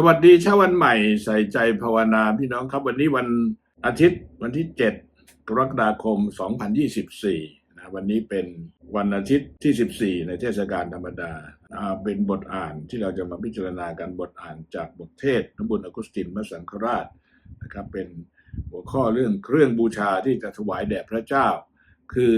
สวัสดีเช้าวันใหม่ใส่ใจภาวนาพี่น้องครับ วันนี้วันอาทิตย์วันที่ 7 กรกฎาคม 2024นะวันนี้เป็นวันอาทิตย์ที่ 14 ในเทศกาลธรรมดา เป็นบทอ่านที่เราจะมาพิจารณากันบทอ่านจากบทเทศนบุญอกุสตินมสังฆราชนะครับเป็นหัวข้อเรื่องเครื่องบูชาที่จะถวายแด่พระเจ้า คือ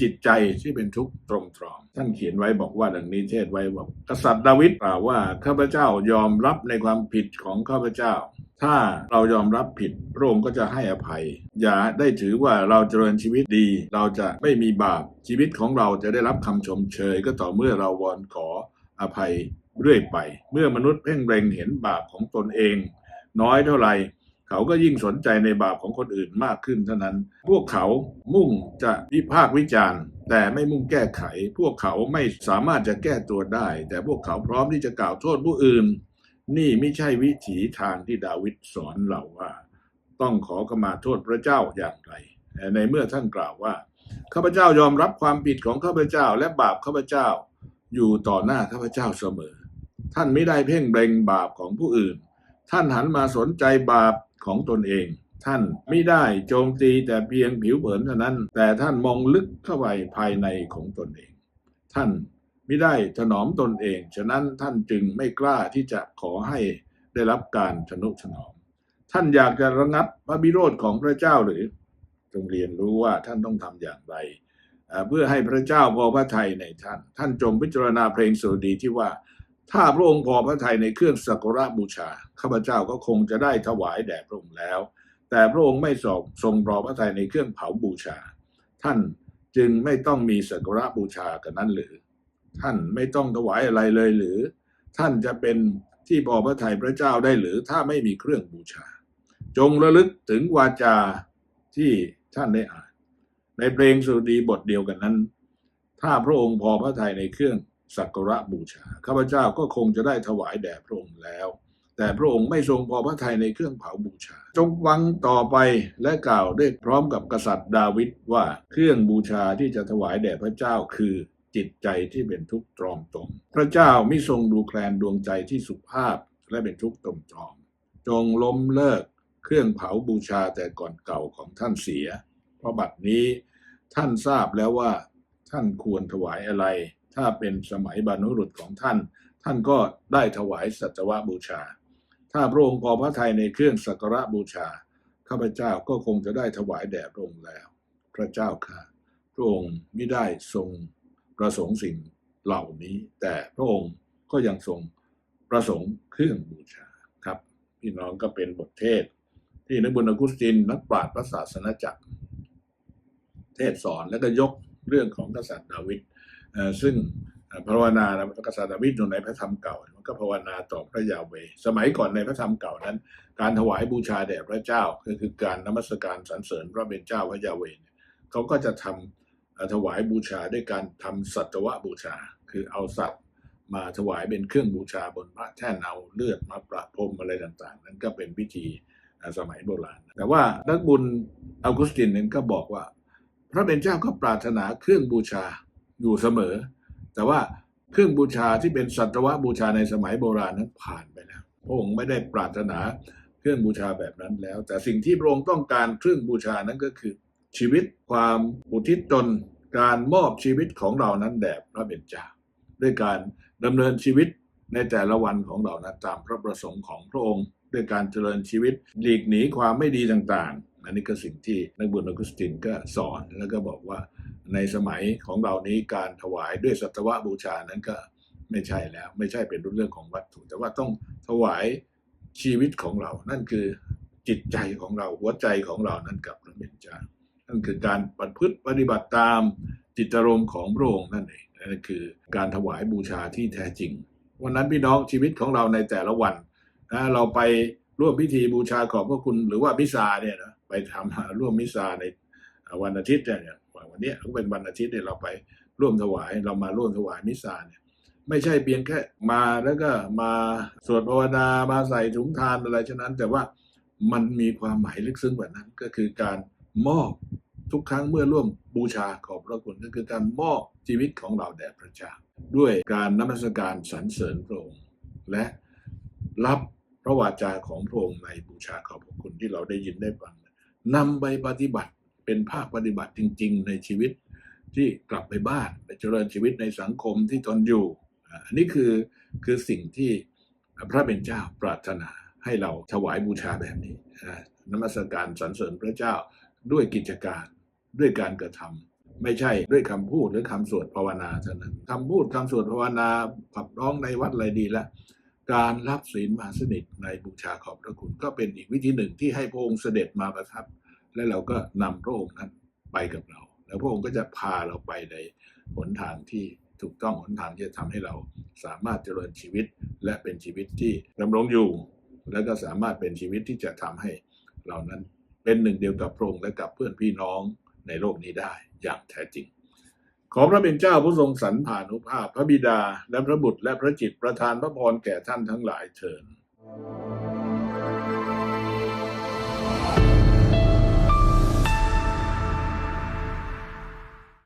จิตใจที่เป็นทุกข์ตรมตรอมท่านเขียนไว้บอกว่าดังนี้เทศไว้บอกกษัตริย์ดาวิดกล่าวว่าข้าพเจ้ายอมรับในความผิดของข้าพเจ้า ถ้าเรายอมรับผิดพระองค์ก็จะให้อภัย อย่าได้ถือว่าเราเจริญชีวิตดี เราจะไม่มีบาปชีวิตของเราจะได้รับคำชมเชย ก็ต่อเมื่อเราวอนขออภัยเรื่อยไป เมื่อมนุษย์เพ่งเล็งเห็นบาปของตนเอง น้อยเท่าไหร่ เขาก็ยิ่งสนใจในบาปของคนอื่นมากขึ้นเท่านั้น พวกเขามุ่งจะวิพากษ์วิจารณ์ แต่ไม่มุ่งแก้ไข พวกเขาไม่สามารถจะแก้ตัวได้ แต่พวกเขาพร้อมที่จะกล่าวโทษผู้อื่น นี่ไม่ใช่วิถีทางที่ดาวิดสอนเราว่า ต้องขอขมาโทษพระเจ้าอย่างไร ในเมื่อท่านกล่าวว่าข้าพเจ้ายอมรับความผิดของข้าพเจ้า และบาปข้าพเจ้า อยู่ต่อหน้าข้าพเจ้าเสมอ ท่านไม่ได้เพ่งเบงบาปของผู้อื่น ท่านหันมาสนใจบาป ของตนเอง ท่านไม่ได้โจมตีแต่เพียงผิวเผินเท่านั้น แต่ท่านมองลึกเข้าไปภายในของตนเอง ท่านไม่ได้ถนอมตนเอง ฉะนั้นท่านจึงไม่กล้าที่จะขอให้ได้รับการทนุถนอม ท่านอยากจะระงับพระบิโรธของพระเจ้าหรือจงเรียนรู้ว่าท่านต้องทำอย่างไร เพื่อให้พระเจ้าพอพระทัยในท่าน ท่านจงพิจารณาเพลงสดีที่ว่า ถ้าพระองค์พอพระทัยในเครื่องสักการะบูชาข้าพเจ้าก็คงจะได้ถวายแด่พระองค์แล้ว แต่พระองค์ไม่ทรงทรงพอพระทัยในเครื่องเผาบูชา ท่านจึงไม่ต้องมีสักการะบูชากันนั้นหรือ ท่านไม่ต้องถวายอะไรเลยหรือ ท่านจะเป็นที่พอพระทัยพระเจ้าได้หรือถ้าไม่มีเครื่องบูชา จงระลึกถึงวาจาที่ท่านได้อ่าน ในเพลงสุดีบทเดียวกันนั้น ถ้าพระองค์พอพระทัยในเครื่อง สักการะบูชา ข้าพเจ้าก็คงจะได้ถวายแด่พระองค์แล้ว แต่พระองค์ไม่ทรงพอพระทัยในเครื่องเผาบูชา จงฟังต่อไปและกล่าวได้พร้อมกับกษัตริย์ดาวิดว่าเครื่องบูชาที่จะถวายแด่พระเจ้าคือจิตใจที่เป็นทุกข์ตรอมตรมพระเจ้าไม่ทรงดูแคลนดวงใจที่สุภาพและเป็นทุกข์ตรมตรอม จงล้มเลิกเครื่องเผาบูชาแต่ก่อนเก่าของท่านเสีย เพราะบัดนี้ท่านทราบแล้วว่าท่านควรถวายอะไร ถ้าเป็นสมัยบรรพบุรุษของท่าน ท่านก็ได้ถวายสัจวะบูชา ถ้าพระองค์พอพระทัยในเครื่องสักการะบูชาข้าพเจ้าก็คงจะได้ถวายแด่พระองค์แล้ว พระเจ้าค่ะพระองค์ไม่ได้ทรงประสงค์สิ่งเหล่านี้ แต่พระองค์ก็ยังทรงประสงค์เครื่องบูชาครับ พี่น้องก็เป็นบทเทศ ที่นักบุญอกุสตินนักปราชญ์พระศาสนจักร เทศสอนแล้วก็ยกเรื่องของกษัตริย์ดาวิด ซึ่งภาวนานะกษัตริย์ดาวิดอยู่ในพระธรรมเก่ามันก็ภาวนาต่อพระยาเว สมัยก่อนในพระธรรมเก่านั้น การถวายบูชาแด่พระเจ้าก็คือการนมัสการสรรเสริญพระเป็นเจ้าพระยาเวเนี่ยเขาก็จะทำเอ่อถวายบูชาด้วยการทำสัตวบูชา คือเอาสัตว์มาถวายเป็นเครื่องบูชาบนพระแท่นเอาเลือดมาประพรมอะไรต่างๆ นั้นก็เป็นพิธีสมัยโบราณ แต่ว่านักบุญอัลกุสตินนั้นก็บอกว่า พระเป็นเจ้าก็ปรารถนาเครื่องบูชา อยู่เสมอ แต่ว่าเครื่องบูชาที่เป็นสัตวบูชาในสมัยโบราณนั้นผ่านไปแล้วพระองค์ไม่ได้ปรารถนาเครื่องบูชาแบบนั้นแล้ว แต่สิ่งที่พระองค์ต้องการเครื่องบูชานั้นก็คือ ชีวิตความอุทิศตนการมอบชีวิตของเรานั้นแด่พระเป็นเจ้าด้วยการดำเนินชีวิตในแต่ละวันของเรานั้นตามพระประสงค์ของพระองค์ ด้วยการเจริญชีวิตหลีกหนีความไม่ดีต่างๆ อันนี้ก็สิ่งที่นักบุญอกุสตินก็สอนแล้วก็บอกว่า ในสมัยของเรานี้การถวายด้วยสัตวบูชานั้นก็ไม่ใช่แล้ว ไม่ใช่เป็นเรื่องของวัตถุ แต่ว่าต้องถวายชีวิตของเรา นั่นคือจิตใจของเราหัวใจของเรานั้นกับพระเป็นเจ้านั่นคือการปฏิพฤติปฏิบัติตามจิตอารมณ์ของพระองค์นั่นเองนั่นคือการถวายบูชาที่แท้จริง วันนั้นพี่น้องชีวิตของเราในแต่ละวันนะเราไปร่วมพิธีบูชาขอบพระคุณหรือว่ามิซาเนี่ยนะไปทำร่วมมิซาในวันอาทิตย์เนี่ย วันนี้ก็เป็นวันอาทิตย์เนี่ยเราไปร่วมถวายเรามาร่วมถวายมิสซาเนี่ยไม่ใช่เพียงแค่มาแล้วก็มาสวดภาวนามาใส่ถุงทานอะไรฉะนั้น แต่ว่ามันมีความหมายลึกซึ้งกว่านั้น ก็คือการมอบทุกครั้งเมื่อร่วมบูชาขอบพระคุณก็คือการมอบชีวิตของเราแด่พระเจ้าด้วยการนมัสการสรรเสริญพระองค์และรับพระวาจาของพระองค์ในบูชาขอบพระคุณที่เราได้ยินได้ฟังนำไปปฏิบัติ เป็นภาคปฏิบัติจริง ๆ ในชีวิตที่กลับไปบ้านไปเจริญชีวิตในสังคมที่ตนอยู่ อันนี้คือคือสิ่งที่พระเป็นเจ้าปรารถนาให้เราถวายบูชาแบบนี้นมัสการสรรเสริญพระเจ้าด้วยกิจการด้วยการกระทำไม่ใช่ด้วยคำพูดหรือคำสวดภาวนาเท่านั้นคำพูดคำสวดภาวนาขับร้องในวัดอะไรดีละการรับศีลมาสนิทในบูชาขอบพระคุณก็เป็นอีกวิธีหนึ่งที่ให้พระองค์เสด็จมาประทับ และเราก็นำพระองค์นั้นไปกับเรา แล้วพระองค์ก็จะพาเราไปในหนทางที่ถูกต้องหนทางที่จะทำให้เราสามารถเจริญชีวิตและเป็นชีวิตที่ดำรงอยู่ และก็สามารถเป็นชีวิตที่จะทำให้เรานั้นเป็นหนึ่งเดียวกับพระองค์และกับเพื่อนพี่น้องในโลกนี้ได้อย่างแท้จริง ขอพระเป็นเจ้าผู้ทรงสรรผานุภาพ พระบิดาและพระบุตรและพระจิตประทานพระพรแก่ท่านทั้งหลายเถิด